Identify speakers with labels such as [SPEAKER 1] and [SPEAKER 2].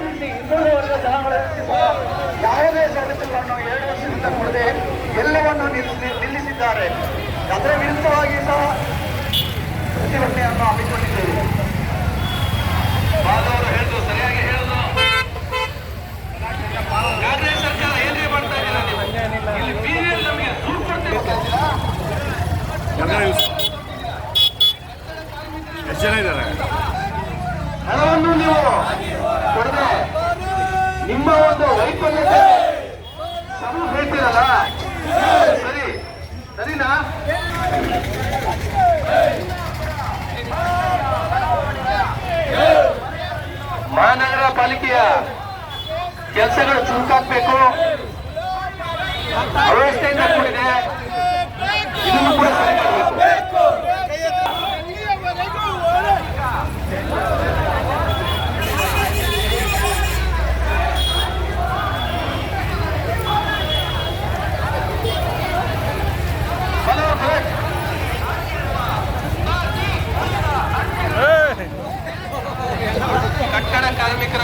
[SPEAKER 1] ಇನ್ನೂರು ವರ್ಗ ಜನಗಳಲ್ಲಿ ಸಹ ಯಾವುದೇ ಸವಲತ್ತುಗಳನ್ನು ಎರಡು ವರ್ಷದಿಂದ ಕೊಡದೆ ಎಲ್ಲವನ್ನು ನಿಲ್ಲಿಸಿ- ನಿಲ್ಲಿಸಿದ್ದಾರೆ. ಅದರ ವಿರುದ್ಧವಾಗಿ ಸಹ ಪ್ರತಿಭಟನೆಯನ್ನು ಹಮ್ಮಿಕೊಂಡಿದ್ದೇವೆ.
[SPEAKER 2] ಮಾಧವರು ಹೇಳಿದ್ರು ಸರಿಯಾಗಿ ಹೇಳಿದ್ರು ಕಾಂಗ್ರೆಸ್ ಸರ್ಕಾರ ಏನೇ ಮಾಡ್ತಾ ಇಲ್ಲಿ ಬೀದಿಯಲ್ಲಿ ನಮಗೆ ದುಡ್ಡು ಕೊಡ್ತೀವಿ
[SPEAKER 3] ಎಷ್ಟು ಜನ ಇದ್ದಾರೆ?
[SPEAKER 1] ಹಣವನ್ನು ಒಂದು ವೈಫಲ್ಯ ಸಮ ಹೇಳ್ತೀರಲ್ಲ? ಸರಿ. ಸರಿನಾ? ಮಹಾನಗರ ಪಾಲಿಕೆಯ ಕೆಲಸಗಳು ಚುರುಕಾಗಬೇಕು. ಅವ್ಯವಸ್ಥೆಯಿಂದ ಕೂಡಿದೆ. ಇದನ್ನು ಕೂಡ